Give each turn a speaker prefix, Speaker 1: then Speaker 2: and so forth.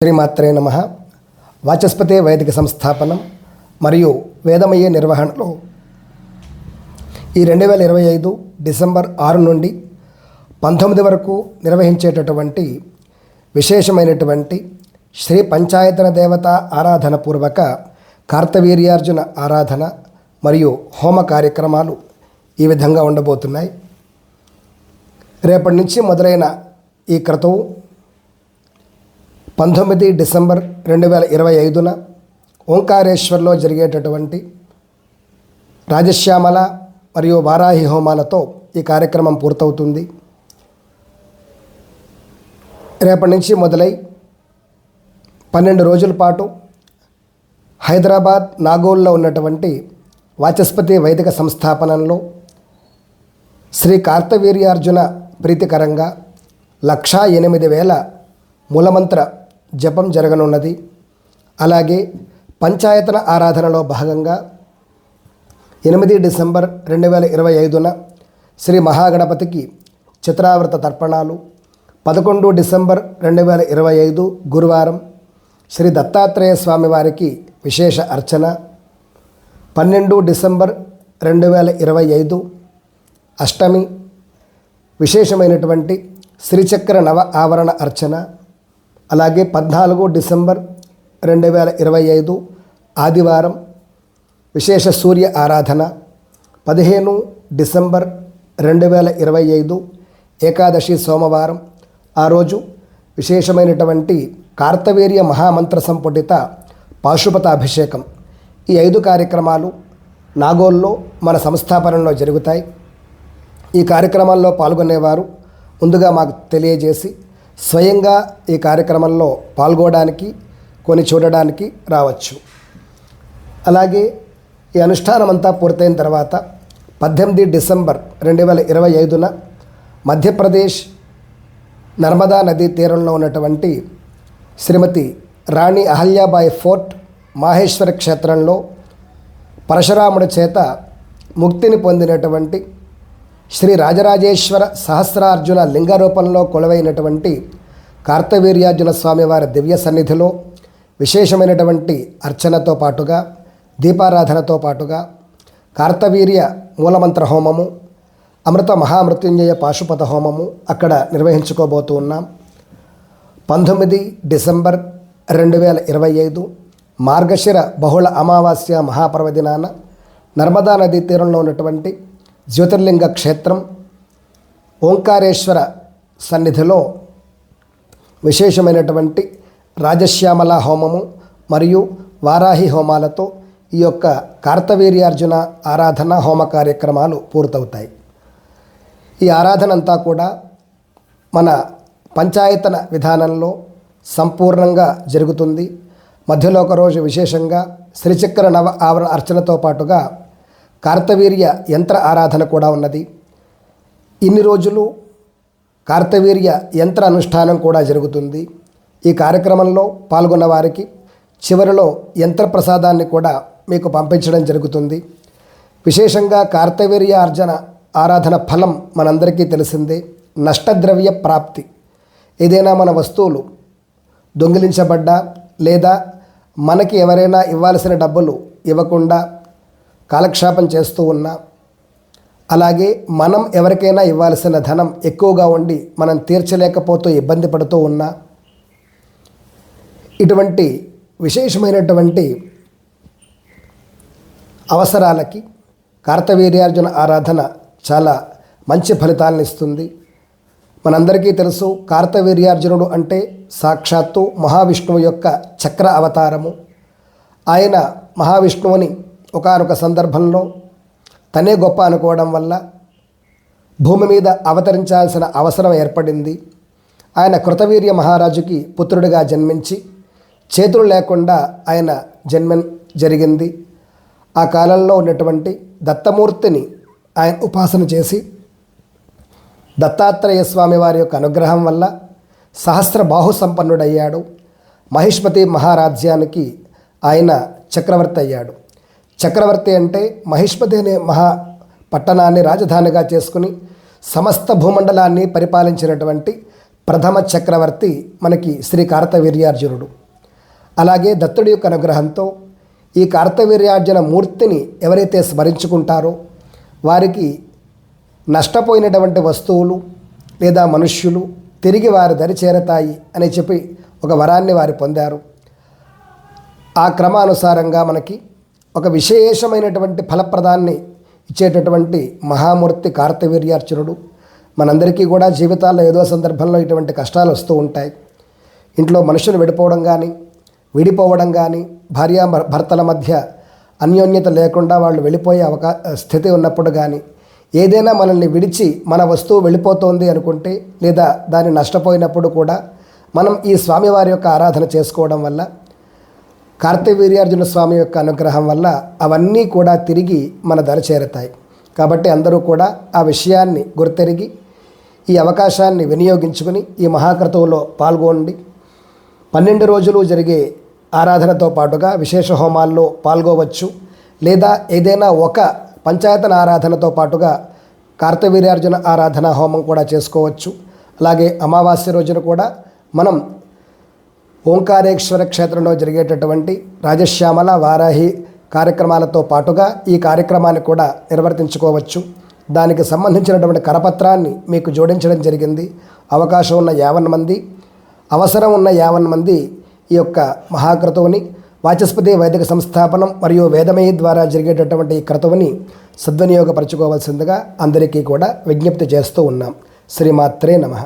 Speaker 1: శ్రీమాత్రే నమ. వాచస్పతే వైదిక సంస్థాపనం మరియు వేదమయ్యే నిర్వహణలో ఈ రెండు వేల ఇరవై ఐదు డిసెంబర్ ఆరు నుండి పంతొమ్మిది వరకు నిర్వహించేటటువంటి విశేషమైనటువంటి శ్రీ పంచాయతన దేవత ఆరాధన పూర్వక కార్తవీర్యార్జున ఆరాధన మరియు హోమ కార్యక్రమాలు ఈ విధంగా ఉండబోతున్నాయి. రేపటి నుంచి మొదలైన ఈ క్రతువు పంతొమ్మిది డిసెంబర్ రెండు వేల ఇరవై ఐదున ఓంకారేశ్వర్లో జరిగేటటువంటి రాజశ్యామల మరియు వారాహి హోమాలతో ఈ కార్యక్రమం పూర్తవుతుంది. రేపటి నుంచి మొదలై పన్నెండు రోజుల పాటు హైదరాబాద్ నాగోల్లో ఉన్నటువంటి వాచస్పతి వైదిక సంస్థాపనంలో శ్రీ కార్తవీర్యార్జున ప్రీతికరంగా లక్షా ఎనిమిది వేల మూలమంత్ర జపం జరగనున్నది. అలాగే పంచాయతన ఆరాధనలో భాగంగా ఎనిమిది డిసెంబర్ రెండు వేల ఇరవై ఐదున శ్రీ మహాగణపతికి చిత్రావృత తర్పణాలు పదకొండు డిసెంబర్ రెండు వేల ఇరవై ఐదు గురువారం శ్రీ దత్తాత్రేయ స్వామి వారికి విశేష అర్చన పన్నెండు డిసెంబర్ రెండు వేల ఇరవై ఐదు అష్టమి విశేషమైనటువంటి శ్రీచక్ర నవ ఆవరణ అర్చన అలాగే పద్నాలుగు డిసెంబర్ రెండు వేల ఇరవై ఐదు ఆదివారం విశేష సూర్య ఆరాధన. పదిహేను డిసెంబర్ రెండు వేల ఇరవై ఐదు ఏకాదశి సోమవారం. ఆ రోజు విశేషమైనటువంటి కార్తవీర్య మహామంత్ర సంపుటిత పాశుపతాభిషేకం. ఈ ఐదు కార్యక్రమాలు నాగోల్లో మన సంస్థాపనలో జరుగుతాయి. ఈ కార్యక్రమాల్లో పాల్గొనేవారు ముందుగా మాకు తెలియజేసి స్వయంగా ఈ కార్యక్రమంలో పాల్గొనడానికి కొని చూడడానికి రావచ్చు. అలాగే ఈ అనుష్ఠానం అంతా పూర్తయిన తర్వాత పద్దెనిమిది డిసెంబర్ రెండు వేల ఇరవై ఐదున మధ్యప్రదేశ్ నర్మదా నదీ తీరంలో ఉన్నటువంటి శ్రీమతి రాణి అహల్యాబాయి ఫోర్ట్ మాహేశ్వర క్షేత్రంలో పరశురాముడి చేత ముక్తిని పొందినటువంటి శ్రీ రాజరాజేశ్వర సహస్రార్జున లింగ రూపంలో కొలువైనటువంటి కార్తవీర్యార్జున స్వామివారి దివ్య సన్నిధిలో విశేషమైనటువంటి అర్చనతో పాటుగా దీపారాధనతో పాటుగా కార్తవీర్య మూలమంత్ర హోమము అమృత మహామృత్యుంజయ పాశుపత హోమము అక్కడ నిర్వహించుకోబోతూ ఉన్నాం. పంతొమ్మిది డిసెంబర్ రెండు వేల ఇరవై ఐదు మార్గశిర బహుళ అమావాస్య మహాపర్వదినాన నర్మదా నదీ తీరంలో ఉన్నటువంటి జ్యోతిర్లింగ క్షేత్రం ఓంకారేశ్వర సన్నిధిలో విశేషమైనటువంటి రాజశ్యామల హోమము మరియు వారాహి హోమాలతో ఈ యొక్క కార్తవీర్యార్జున ఆరాధన హోమ కార్యక్రమాలు పూర్తవుతాయి. ఈ ఆరాధన అంతా కూడా మన పంచాయతన విధానంలో సంపూర్ణంగా జరుగుతుంది. మధ్యలో ఒకరోజు విశేషంగా శ్రీచక్ర నవ ఆవరణ అర్చనతో పాటుగా కార్తవీర్య యంత్ర ఆరాధన కూడా ఉన్నది. ఇన్ని రోజులు కార్తవీర్య యంత్ర అనుష్ఠానం కూడా జరుగుతుంది. ఈ కార్యక్రమంలో పాల్గొన్న వారికి చివరిలో యంత్ర ప్రసాదాన్ని కూడా మీకు పంపించడం జరుగుతుంది. విశేషంగా కార్తవీర్య అర్జన ఆరాధన ఫలం మనందరికీ తెలిసిందే. నష్టద్రవ్య ప్రాప్తి. ఏదైనా మన వస్తువులు దొంగిలించబడ్డా లేదా మనకి ఎవరైనా ఇవ్వాల్సిన డబ్బులు ఇవ్వకుండా కాలక్షేపం చేస్తూ ఉన్నా. అలాగే మనం ఎవరికైనా ఇవ్వాల్సిన ధనం ఎక్కువగా ఉండి మనం తీర్చలేకపోతూ ఇబ్బంది పడుతూ ఉన్నా. ఇటువంటి విశేషమైనటువంటి అవసరాలకి కార్తవీర్యార్జున ఆరాధన చాలా మంచి ఫలితాలను ఇస్తుంది. మనందరికీ తెలుసు కార్తవీర్యార్జునుడు అంటే సాక్షాత్తు మహావిష్ణువు యొక్క చక్ర అవతారము. ఆయన మహావిష్ణువుని ఒకనొక సందర్భంలో తనే గొప్ప అనుకోవడం వల్ల భూమి మీద అవతరించాల్సిన అవసరం ఏర్పడింది. ఆయన కృతవీర్య మహారాజుకి పుత్రుడిగా జన్మించి చేతులు లేకుండా ఆయన జన్మ జరిగింది. ఆ కాలంలో ఉన్నటువంటి దత్తమూర్తిని ఆయన ఉపాసన చేసి దత్తాత్రేయ స్వామి వారి యొక్క అనుగ్రహం వల్ల సహస్ర బాహు సంపన్నుడయ్యాడు. మహిష్మతి మహారాజ్యానికి ఆయన చక్రవర్తి అయ్యాడు. చక్రవర్తి అంటే మహిష్మతి అనే మహా పట్టణాన్ని రాజధానిగా చేసుకుని సమస్త భూమండలాన్ని పరిపాలించినటువంటి ప్రథమ చక్రవర్తి మనకి శ్రీ కార్తవీర్యార్జునుడు. అలాగే దత్తుడి యొక్క అనుగ్రహంతో ఈ కార్తవీర్యార్జున మూర్తిని ఎవరైతే స్మరించుకుంటారో వారికి నష్టపోయినటువంటి వస్తువులు లేదా మనుష్యులు తిరిగి వారి దరి చేరతాయి అని చెప్పి ఒక వరాన్ని వారు పొందారు. ఆ క్రమానుసారంగా మనకి ఒక విశేషమైనటువంటి ఫలప్రదాన్ని ఇచ్చేటటువంటి మహామూర్తి కార్తవీర్యార్చనుడు. మనందరికీ కూడా జీవితాల్లో ఏదో సందర్భంలో ఇటువంటి కష్టాలు వస్తూ ఉంటాయి. ఇంట్లో మనుషులు విడిపోవడం కానీ విడిపోవడం కానీ భార్య భర్తల మధ్య అన్యోన్యత లేకుండా వాళ్ళు వెళ్ళిపోయే అవకా స్థితి ఉన్నప్పుడు కానీ ఏదైనా మనల్ని విడిచి మన వస్తువు వెళ్ళిపోతోంది అనుకుంటే లేదా దాన్ని నష్టపోయినప్పుడు కూడా మనం ఈ స్వామివారి యొక్క ఆరాధన చేసుకోవడం వల్ల కార్తవీర్యార్జున స్వామి యొక్క అనుగ్రహం వల్ల అవన్నీ కూడా తిరిగి మన ధర చేరుతాయి. కాబట్టి అందరూ కూడా ఆ విషయాన్ని గుర్తెరిగి ఈ అవకాశాన్ని వినియోగించుకుని ఈ మహాక్రతువులో పాల్గొండి పన్నెండు రోజులు జరిగే ఆరాధనతో పాటుగా విశేష హోమాల్లో పాల్గొవచ్చు. లేదా ఏదైనా ఒక పంచాయతన ఆరాధనతో పాటుగా కార్తవీర్యార్జున ఆరాధన హోమం కూడా చేసుకోవచ్చు. అలాగే అమావాస్య రోజున కూడా మనం ఓంకారేశ్వర క్షేత్రంలో జరిగేటటువంటి రాజశ్యామల వారాహి కార్యక్రమాలతో పాటుగా ఈ కార్యక్రమాన్ని కూడా నిర్వర్తించుకోవచ్చు. దానికి సంబంధించినటువంటి కరపత్రాన్ని మీకు జోడించడం జరిగింది. అవకాశం ఉన్న యావన్ మంది అవసరం ఉన్న యావన్ మంది ఈ యొక్క మహాక్రతువుని వాచస్పతి వైదిక సంస్థాపనం మరియు వేదమయి ద్వారా జరిగేటటువంటి ఈ క్రతువుని సద్వినియోగపరచుకోవాల్సిందిగా అందరికీ కూడా విజ్ఞప్తి చేస్తూ ఉన్నాం. శ్రీమాత్రే నమః.